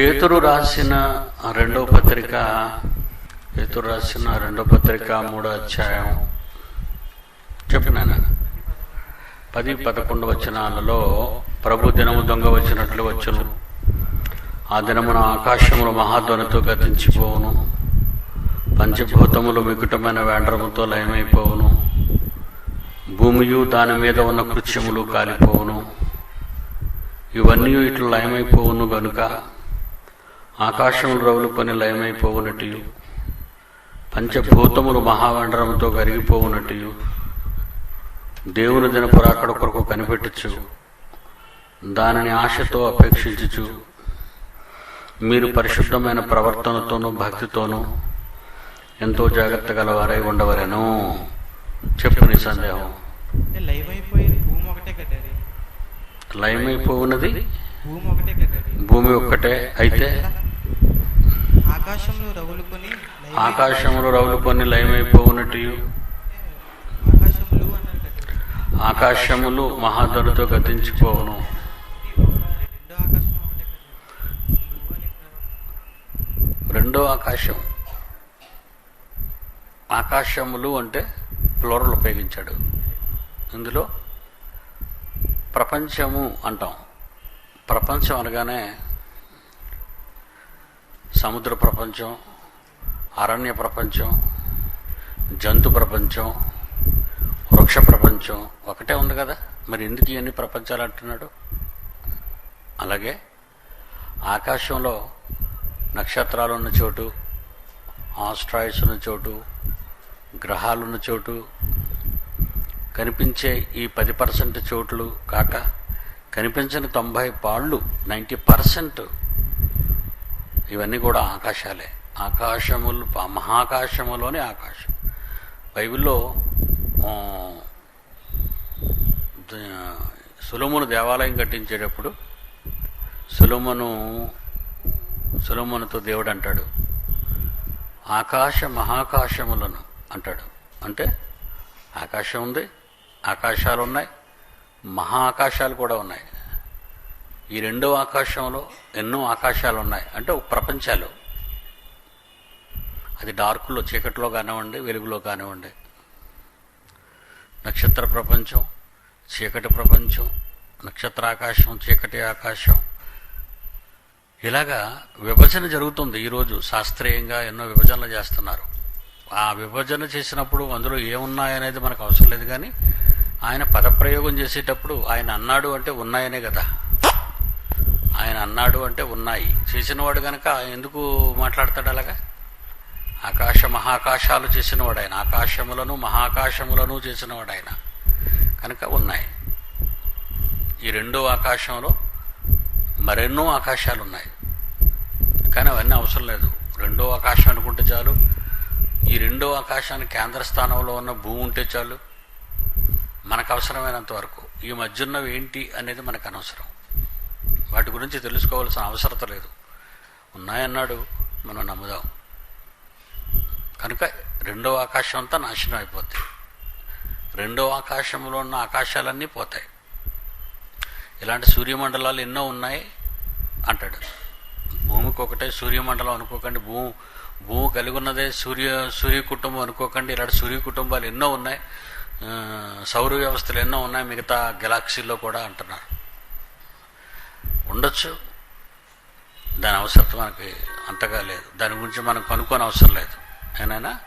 పేతురు రాసిన రెండో పత్రిక పేతురు రాసిన రెండో పత్రిక మూడో అధ్యాయం. చెప్పినాను పది పదకొండు వచనాలలో ప్రభు దినము దొంగ వచ్చినట్లు వచ్చును. ఆ దినమున ఆకాశములు మహాధ్వనితో గతించిపోవును. పంచభూతములు వికటమైన వేండ్రముతో లయమైపోవును. భూమియు దాని మీద ఉన్న కృత్యములు కాలిపోవును. ఇవన్నీ ఇట్లు లయమైపోవును గనుక ఆకాశములు రవులుకొని లయమైపోవునట్టు పంచభూతములు మహావండరముతో కరిగిపోవునట్టు దేవుని దినపురాకడ కొరకు కనిపెట్టచ్చు దానిని ఆశతో అపేక్షించుచు. మీరు పరిశుద్ధమైన ప్రవర్తనతోనూ భక్తితోనూ ఎంతో జాగ్రత్త గలవారై ఉండవరెను చెప్పు నీ సందేహం. కదండి భూమి ఒక్కటే అయితే ఆకాశంలో రవులుకొని లయమైపోవునట్టు ఆకాశములు మహాధనుతో గతించిపోవును. రెండో ఆకాశం రెండో ఆకాశములు అంటే ప్లోరల్ ఉపయోగించాడు. ఇందులో ప్రపంచము అంటాం. ప్రపంచం అనగానే సముద్ర ప్రపంచం అరణ్య ప్రపంచం జంతు ప్రపంచం వృక్ష ప్రపంచం ఒకటే ఉంది కదా. మరి ఎందుకు ఇవన్నీ ప్రపంచాలు అంటున్నాడు? అలాగే ఆకాశంలో నక్షత్రాలు ఉన్న చోటు ఆస్ట్రాయిడ్స్ ఉన్న చోటు గ్రహాలు ఉన్న చోటు కనిపించే ఈ పది పర్సెంట్ చోట్లు కాక కనిపించిన తొంభై పాళ్ళు నైంటీ పర్సెంట్ ఇవన్నీ కూడా ఆకాశాలే. ఆకాశములు మహాకాశములోనే ఆకాశం. బైబిల్లో సులమును దేవాలయం కట్టించేటప్పుడు సులమును సులోమునుతో దేవుడు అంటాడు ఆకాశ మహాకాశములను అంటాడు. అంటే ఆకాశం ఉంది ఆకాశాలు ఉన్నాయి మహా ఆకాశాలు కూడా ఉన్నాయి. ఈ రెండో ఆకాశంలో ఎన్నో ఆకాశాలు ఉన్నాయి అంటే ఒక ప్రపంచాలు. అది డార్క్లో చీకట్లో కానివ్వండి వెలుగులో కానివ్వండి. నక్షత్ర ప్రపంచం చీకటి ప్రపంచం నక్షత్ర ఆకాశం చీకటి ఆకాశం. ఇలాగా విభజన జరుగుతుంది ఈరోజు. శాస్త్రీయంగా ఎన్నో విభజనలు చేస్తున్నారు. ఆ విభజన చేసినప్పుడు అందులో ఏమున్నాయనేది మనకు అవసరం లేదు కానీ ఆయన పదప్రయోగం చేసేటప్పుడు ఆయన అన్నాడు అంటే ఉన్నాయనే కదా. ఆయన అన్నాడు అంటే ఉన్నాయి. చేసినవాడు కనుక ఎందుకు మాట్లాడతాడు అలాగా? ఆకాశ మహాకాశాలు చేసినవాడు ఆయన. ఆకాశములను మహాకాశములను చేసినవాడు ఆయన. కనుక ఉన్నాయి. ఈ రెండో ఆకాశంలో మరెన్నో ఆకాశాలు ఉన్నాయి కానీ అవన్నీ అవసరం లేదు. రెండో ఆకాశం అనుకుంటే చాలు. ఈ రెండో ఆకాశాన్ని కేంద్ర స్థానంలో ఉన్న భూమి ఉంటే చాలు. మనకు అవసరమైనంత వరకు. ఈ మధ్యున్నవి ఏంటి అనేది మనకు అనవసరం. వాటి గురించి తెలుసుకోవాల్సిన అవసరత లేదు. ఉన్నాయన్నాడు మనం నమ్ముదాం. కనుక రెండో ఆకాశం అంతా నాశనం అయిపోద్ది. రెండో ఆకాశంలో ఉన్న ఆకాశాలన్నీ పోతాయి. ఇలాంటి సూర్యమండలాలు ఎన్నో ఉన్నాయి అంటాడు. భూమికి ఒకటే సూర్యమండలం అనుకోకండి భూ భూమి కలిగి ఉన్నదే సూర్య సూర్య కుటుంబం అనుకోకండి. ఇలాంటి సూర్య కుటుంబాలు ఎన్నో ఉన్నాయి. సౌర వ్యవస్థలు ఎన్నో ఉన్నాయి మిగతా గెలాక్సీల్లో కూడా అంటున్నారు. ఉండొచ్చు. దాని అవసరం మనకి అంతగా లేదు. దాని గురించి మనం కనుక్కోని అవసరం లేదు. ఏనైనా